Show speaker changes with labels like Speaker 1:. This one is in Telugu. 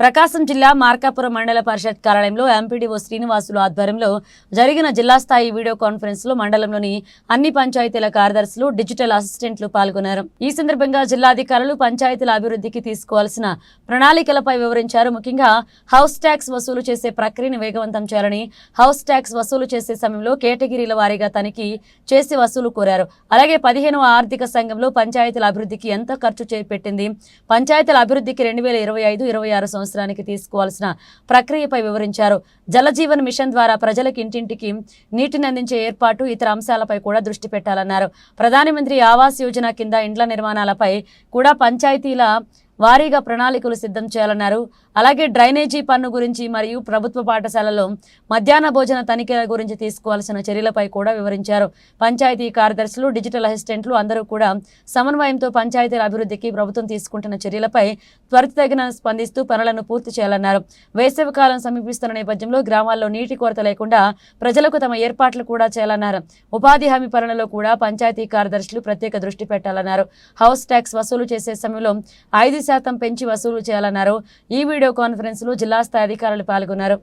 Speaker 1: ప్రకాశం జిల్లా మార్కాపురం మండల పరిషత్ కార్యాలయంలో ఎంపీడీఓ శ్రీనివాసులు ఆధ్వర్యంలో జరిగిన జిల్లా స్థాయి వీడియో కాన్ఫరెన్స్లో మండలంలోని అన్ని పంచాయతీల కార్యదర్శులు డిజిటల్ అసిస్టెంట్లు పాల్గొన్నారు. ఈ సందర్భంగా జిల్లాధికారులు పంచాయతీల అభివృద్ధికి తీసుకోవాల్సిన ప్రణాళికలపై వివరించారు. ముఖ్యంగా హౌస్ ట్యాక్స్ వసూలు చేసే ప్రక్రియను వేగవంతం చేయాలని హౌస్ ట్యాక్స్ వసూలు చేసే సమయంలో కేటగిరీల వారీగా తనిఖీ చేసి వసూలు కోరారు. అలాగే పదిహేనవ ఆర్థిక సంఘంలో పంచాయతీల అభివృద్ధికి ఎంత ఖర్చు చేపెట్టింది? పంచాయతీల అభివృద్ధికి రెండు వేల ఇరవై ఐదు ఇరవై ఆరు అవసరానికి తీసుకోవాల్సిన ప్రక్రియపై వివరించారు. జలజీవన్ మిషన్ ద్వారా ప్రజలకు ఇంటింటికి నీటిని అందించే ఏర్పాటు ఇతర అంశాలపై కూడా దృష్టి పెట్టాలన్నారు. ప్రధానమంత్రి ఆవాస్ యోజన కింద ఇండ్ల నిర్మాణాలపై కూడా పంచాయతీల వారీగా ప్రణాళికలు సిద్ధం చేయాలన్నారు. అలాగే డ్రైనేజీ పన్ను గురించి మరియు ప్రభుత్వ పాఠశాలలో మధ్యాహ్న భోజన తనిఖీల గురించి తీసుకోవాల్సిన చర్యలపై కూడా వివరించారు. పంచాయతీ కార్యదర్శులు డిజిటల్ అసిస్టెంట్లు అందరూ కూడా సమన్వయంతో పంచాయతీల అభివృద్ధికి ప్రభుత్వం తీసుకుంటున్న చర్యలపై త్వరితగిన స్పందిస్తూ పనులను పూర్తి చేయాలన్నారు. వేసవి కాలం సమీపిస్తున్న నేపథ్యంలో గ్రామాల్లో నీటి కొరత లేకుండా ప్రజలకు తమ ఏర్పాట్లు కూడా చేయాలన్నారు. ఉపాధి హామీ పనులలో కూడా పంచాయతీ కార్యదర్శులు ప్రత్యేక దృష్టి పెట్టాలన్నారు. హౌస్ ట్యాక్స్ వసూలు చేసే సమయంలో ఐదు శాతం పెంచి వసూలు చేయాలన్నారు. ఈ వీడియో కాన్ఫరెన్స్లో జిల్లా స్థాయి అధికారులు పాల్గొన్నారు.